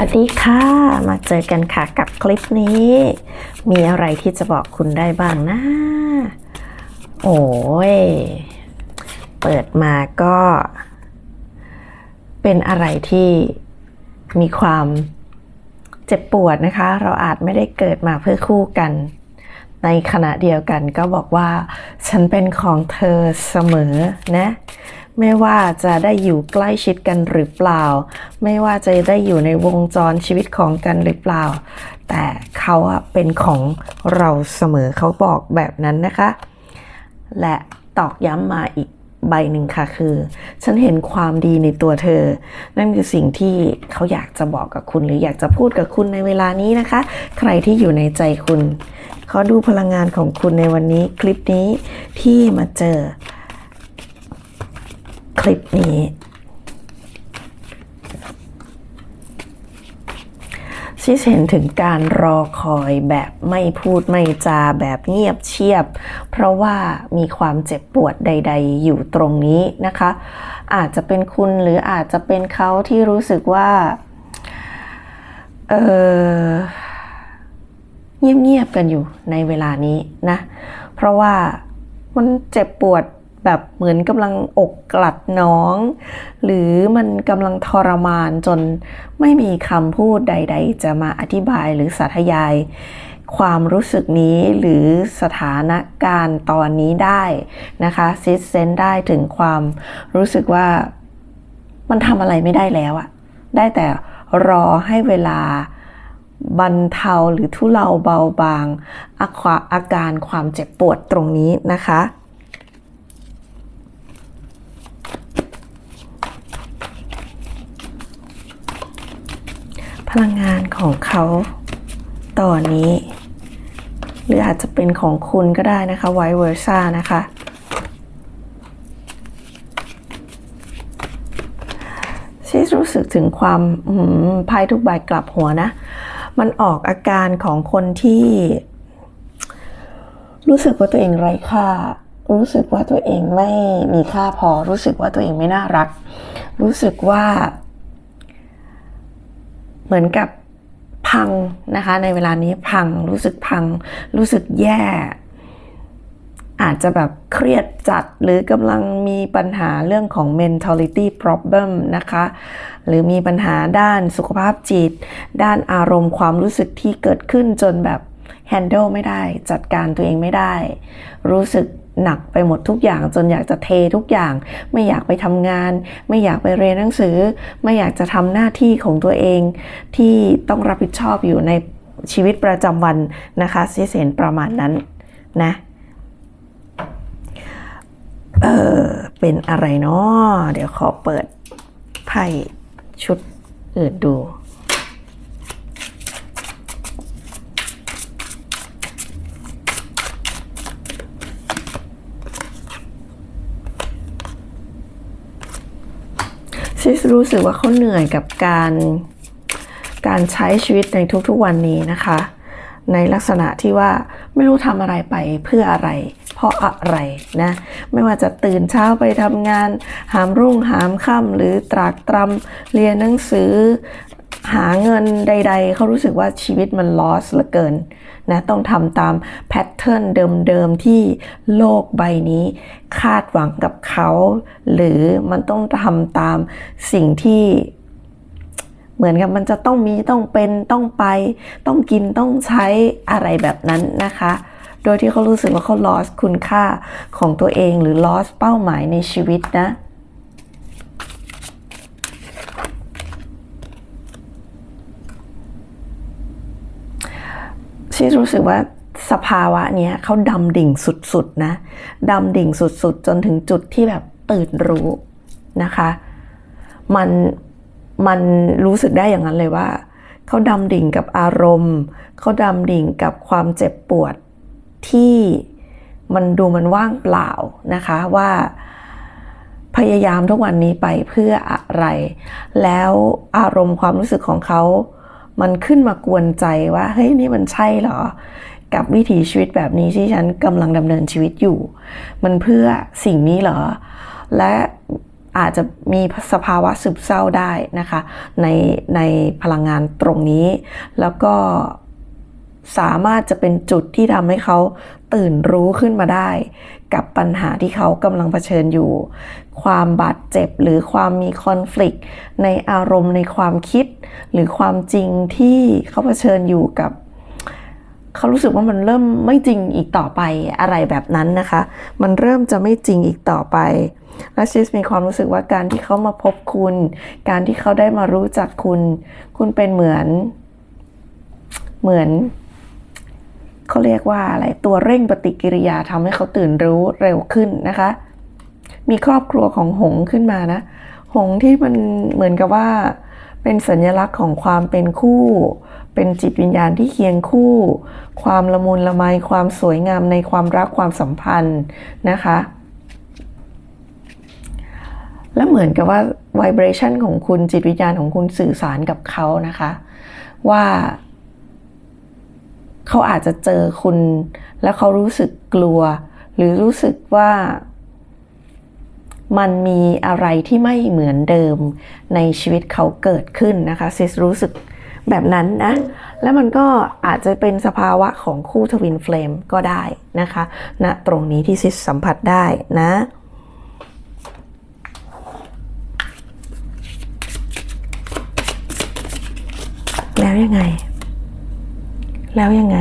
วัสดีค่ะ มาเจอกันค่ะกับคลิปนี้ มีอะไรที่จะบอกคุณได้บ้างนะ โอ้ย เปิดมาก็ เป็นอะไรที่มีความเจ็บปวดนะคะ เราอาจไม่ได้เกิดมาเพื่อคู่กัน ในขณะเดียวกันก็บอกว่า ฉันเป็นของเธอเสมอนะ ไม่ว่าจะได้อยู่ใกล้ชิดกันหรือเปล่า ไม่ว่าจะได้อยู่ในวงจรชีวิตของกันหรือเปล่า แต่เขาเป็นของเราเสมอเขาบอกแบบนั้นนะคะ และตอกย้ำมาอีกใบหนึ่งค่ะคือ ฉันเห็นความดีในตัวเธอ นั่นคือสิ่งที่เขาอยากจะบอกกับคุณ หรืออยากจะพูดกับคุณในเวลานี้นะคะ ใครที่อยู่ในใจคุณขอดูพลังงานของคุณในวันนี้คลิปนี้ที่มาเจอ คลิปนี้ที่เห็นถึงการรอคอยแบบไม่พูดไม่จาแบบเงียบเชียบ เพราะว่ามีความเจ็บปวดใด ๆ อยู่ตรงนี้นะคะ อาจจะเป็นคุณหรืออาจจะเป็นเขาที่รู้สึกว่าเออเงียบๆกันอยู่ในเวลานี้นะ เพราะว่ามันเจ็บปวด แบบเหมือนกำลังอกกลัดน้อง หรือมันกำลังทรมานจนไม่มีคำพูดใด ๆ จะมาอธิบายหรือสาธยาย ความรู้สึกนี้หรือสถานการณ์ตอนนี้ได้นะคะซิสเซนได้ถึงความรู้สึกว่ามันทำอะไรไม่ได้แล้วอะได้แต่รอให้เวลาบรรเทาหรือทุเลาเบาบางอาควาอาการความเจ็บปวดตรงนี้นะคะ พลังงานของเขาตอนนี้ หรืออาจจะเป็นของคุณก็ได้นะคะไวเวอร์ซ่านะคะที่รู้สึกถึงความพายทุกใบกลับหัวนะ มันออกอาการของคนที่ รู้สึกว่าตัวเองไร้ค่า รู้สึกว่าตัวเองไม่มีค่าพอ รู้สึกว่าตัวเองไม่น่ารัก รู้สึกว่า เหมือนกับพังนะคะ ในเวลานี้พังรู้สึกพัง รู้สึกแย่ อาจจะแบบเครียดจัดหรือกำลังมีปัญหาเรื่องของ mentality problem นะคะ หรือมีปัญหาด้านสุขภาพจิต ด้านอารมณ์ความรู้สึกที่เกิดขึ้นจนแบบ handle ไม่ได้ จัดการตัวเองไม่ได้ รู้สึก หนักไปหมดทุกอย่างจนอยากจะเททุกอย่าง ไม่อยากไปทำงาน ไม่อยากไปเรียนหนังสือ ไม่อยากจะทำหน้าที่ของตัวเอง ที่ต้องรับผิดชอบอยู่ในชีวิตประจำวันนะคะซีเซนประมาณนั้นนะเออเป็นอะไรเนาะเดี๋ยวขอเปิดไพ่ชุดอื่นดู ซิส รู้สึกว่าเขาเหนื่อยกับการการใช้ชีวิตในทุกๆวันนี้นะคะ ในลักษณะที่ว่าไม่รู้ทำอะไรไปเพื่ออะไร เพราะอะไรนะ ไม่ว่าจะตื่นเช้าไปทำงาน หามรุ่งหามค่ำหรือตรากตรำเรียนหนังสือ หาเงินใด ๆ เขารู้สึกว่าชีวิตมันลอสเหลือเกินนะต้องทำตามแพทเทิร์นเดิม ๆ ที่โลกใบนี้ คาดหวังกับเขา หรือมันต้องทำตามสิ่งที่เหมือนกับมันจะต้องมีต้องเป็นต้องไป ต้องกินต้องใช้อะไรแบบนั้นนะคะ โดยที่เขารู้สึกว่าเขา loss คุณค่าของตัวเองหรือ loss เป้าหมายในชีวิตนะ ที่รู้สึกว่าสภาวะเนี้ยเขาดำดิ่งสุดๆนะดำดิ่งสุดๆ จนถึงจุดที่แบบตื่นรู้นะคะ มันมันรู้สึกได้อย่างนั้นเลยว่าเขาดำดิ่งกับอารมณ์เขาดำดิ่งกับความเจ็บปวดที่มันดูมันว่างเปล่านะคะว่าพยายามทุกวันนี้ไปเพื่ออะไร แล้วอารมณ์ความรู้สึกของเขา มันขึ้นมากวนใจว่าเฮ้ยนี่มันใช่เหรอ กับวิถีชีวิตแบบนี้ที่ฉันกำลังดำเนินชีวิตอยู่ มันเพื่อสิ่งนี้เหรอ และอาจจะมีสภาวะซึมเศร้าได้นะคะ ในในพลังงานตรงนี้ แล้วก็สามารถจะเป็นจุดที่ทำให้เขาตื่นรู้ขึ้นมาได้ กับปัญหาที่เขากำลังเผชิญอยู่ ความบาดเจ็บ หรือความมีคอน FLICT ในอารมณ์ในความคิด หรือความจริงที่เขาเผชิญอยู่กับเขารู้สึกว่ามันเริ่มไม่จริงอีกต่อไปอะไรแบบนั้นนะคะ มันเริ่มจะไม่จริงอีกต่อไปและซิสมีความรู้สึกว่าการที่เขามาพบคุณ การที่เขาได้มารู้จักคุณ คุณเป็นเหมือน เหมือนเขาเรียกว่าอะไรตัวเร่งปฏิกิริยาทำให้เขาตื่นรู้เร็วขึ้นนะคะ มีครอบครัวของหงขึ้นมานะ หงที่มันเหมือนกับว่าเป็นสัญลักษณ์ของความเป็นคู่ เป็นจิตวิญญาณที่เคียงคู่ ความละมุนละไมความสวยงามในความรักความสัมพันธ์นะคะ และเหมือนกับว่า vibration ของคุณจิตวิญญาณของคุณสื่อสารกับเขานะคะ ว่าเขาอาจจะเจอคุณ แล้วเขารู้สึกกลัว หรือรู้สึกว่า มันมีอะไรที่ไม่เหมือนเดิมในชีวิตเขาเกิดขึ้นนะคะซิสรู้สึกแบบนั้นนะ แล้วมันก็อาจจะเป็นสภาวะของคู่ทวินเฟลมก็ได้นะคะณนะตรงนี้ที่ซิสสัมผัสได้นะแล้วยังไง แล้วยังไง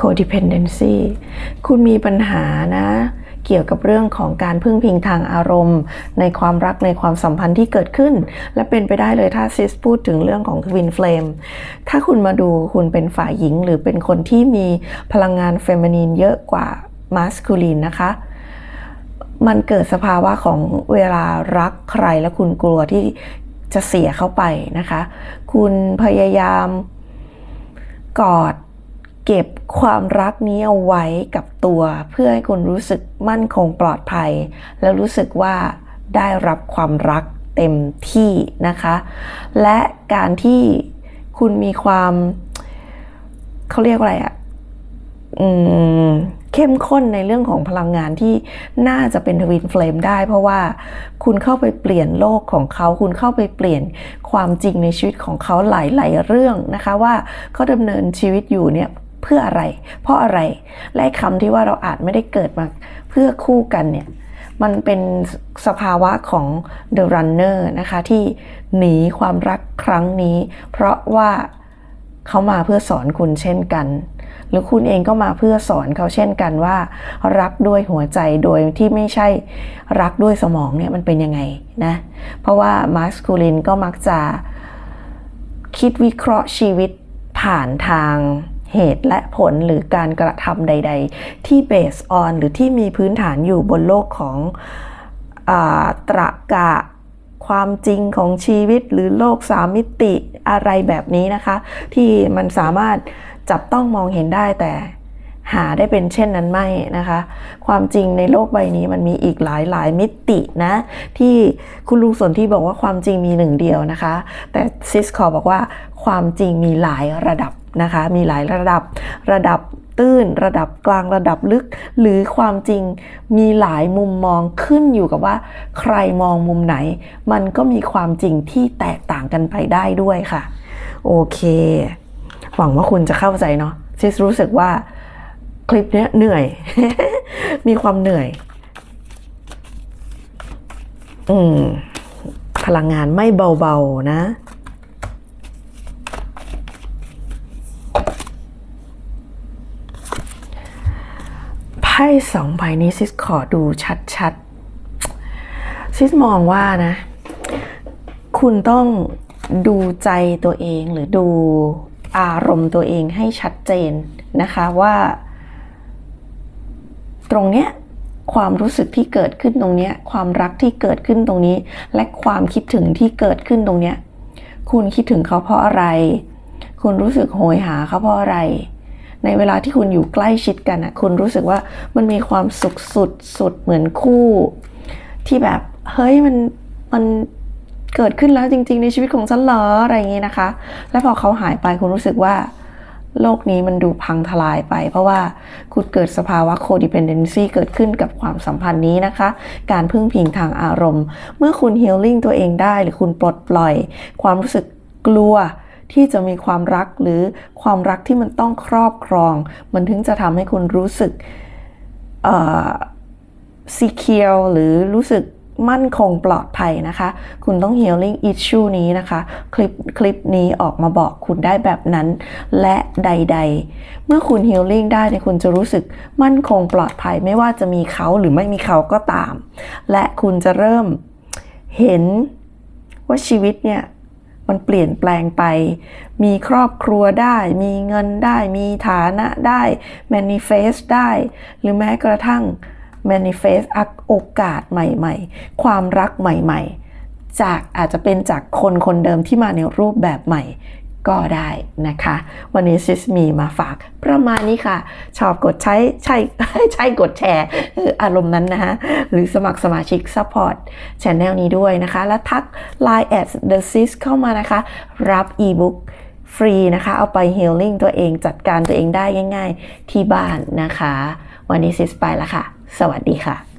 codependency คุณมีปัญหานะ เกี่ยวกับเรื่องของการพึ่งพิงทางอารมณ์ ในความรักในความสัมพันธ์ที่เกิดขึ้น และเป็นไปได้เลยถ้าซิสพูดถึงเรื่องของ Twin Flame ถ้าคุณมาดูคุณเป็นฝ่ายหญิง หรือเป็นคนที่มีพลังงานเฟมินีนเยอะกว่ามาสคูลีนนะคะมันเกิดสภาวะของเวลารักใครและคุณกลัวที่จะเสียเข้าไปนะคะ คุณพยายามกอด เก็บความรักนี้เอาไว้กับตัว เพื่อให้คุณรู้สึกมั่นคงปลอดภัย แล้วรู้สึกว่าได้รับความรักเต็มที่นะคะ และการที่คุณมีความเขาเรียกว่าอะไรอะเข้มข้นในเรื่องของพลังงานที่น่าจะเป็นทวินเฟลมได้ เพราะว่าคุณเข้าไปเปลี่ยนโลกของเขา คุณเข้าไปเปลี่ยนความจริงในชีวิตของเขาหลาย ๆ เรื่องนะคะ ว่าเขาดำเนินชีวิตอยู่เนี่ย เพื่ออะไร เพราะอะไรและคำที่ว่าเราอาจไม่ได้เกิดมาเพื่อคู่กันเนี่ยมันเป็นสภาวะของ The Runner นะคะ ที่หนีความรักครั้งนี้ เพราะว่าเขามาเพื่อสอนคุณเช่นกัน หรือคุณเองก็มาเพื่อสอนเขาเช่นกันว่า รักด้วยหัวใจโดยที่ไม่ใช่รักด้วยสมองเนี่ยมันเป็นยังไงนะ เพราะว่ามาสคูลินก็มักจะคิดวิเคราะห์ชีวิตผ่านทาง เหตุและผลหรือการกระทำใด ๆ ที่เบสออนหรือที่มีพื้นฐานอยู่บนโลกของอตรกะความจริงของชีวิตหรือโลกสามมิติอะไรแบบนี้นะคะ ที่มันสามารถจับต้องมองเห็นได้แต่หาได้เป็นเช่นนั้นไม่นะคะ ความจริงในโลกใบนี้มันมีอีกหลายหลายมิตินะ ที่คุณลุงสนที่บอกว่าความจริงมีหนึ่งเดียวนะคะ แต่ซิสคอบอกว่าความจริงมีหลายระดับ นะคะ มีหลายระดับระดับตื้นระดับกลางระดับลึก หรือความจริงมีหลายมุมมองขึ้นอยู่กับว่า ใครมองมุมไหน มันก็มีความจริงที่แตกต่างกันไปได้ด้วยค่ะ โอเค หวังว่าคุณจะเข้าใจเนาะซิสรู้สึกว่าคลิปเนี้ยเหนื่อย มีความเหนื่อย อืมพลังงานไม่เบาๆนะ ไพ่สองใบนี้ซิสขอดูชัดๆ ซิสมองว่านะ คุณต้องดูใจตัวเองหรือดูอารมณ์ตัวเองให้ชัดเจนนะคะว่า ตรงเนี้ยความรู้สึกที่เกิดขึ้นตรงเนี้ยความรักที่เกิดขึ้นตรงนี้ และความคิดถึงที่เกิดขึ้นตรงเนี้ยคุณคิดถึงเขาเพราะอะไร คุณรู้สึกโหยหาเขาเพราะอะไร ในเวลาที่คุณอยู่ใกล้ชิดกันอะคุณรู้สึกว่ามันมีความสุขสุดสุดเหมือนคู่ ที่แบบเฮ้ยมันมันเกิดขึ้นแล้วจริง ๆ ในชีวิตของฉันเหรออะไรอย่างงี้นะคะ แล้วพอเขาหายไปคุณรู้สึกว่าโลกนี้มันดูพังทลายไป เพราะว่าคุณเกิดสภาวะ codependency เกิดขึ้นกับความสัมพันธ์นี้นะคะ การพึ่งพิงทางอารมณ์ เมื่อคุณ healing ตัวเองได้หรือคุณปลดปล่อย ความรู้สึกกลัว ที่จะมีความรักหรือความรักที่มันต้องครอบครอง มันถึงจะทำให้คุณรู้สึกเอ่อ secure หรือรู้สึกมั่นคงปลอดภัยนะคะ คุณต้อง healing issue นี้นะคะ คลิปคลิปนี้ออกมาบอกคุณได้แบบนั้น และใด ๆ เมื่อคุณ healing ได้เนี่ยคุณจะรู้สึกมั่นคงปลอดภัย ไม่ว่าจะมีเขาหรือไม่มีเขาก็ตาม และคุณจะเริ่มเห็นว่าชีวิตเนี่ย มันเปลี่ยนแปลงไป มีครอบครัวได้ มีเงินได้ มีฐานะได้ manifest ได้ หรือแม้กระทั่ง manifest โอกาสใหม่ ๆ ความรักใหม่ ๆ จากอาจจะเป็นจากคนคนเดิมที่มาในรูปแบบใหม่ ก็ได้นะคะ วันนี้ซิสมีมาฝากประมาณนี้ค่ะ ชอบกดใช้ใช่ใช่กดแชร์อารมณ์นั้นนะคะหรือสมัครสมาชิก support channel นี้ด้วยนะคะ และทัก Line at the sis เข้ามานะคะ รับ ebook ฟรีนะคะ เอาไป healing ตัวเองจัดการตัวเองได้ง่าย ๆ ที่บ้านนะคะ วันนี้ซิสไปแล้วค่ะ สวัสดีค่ะ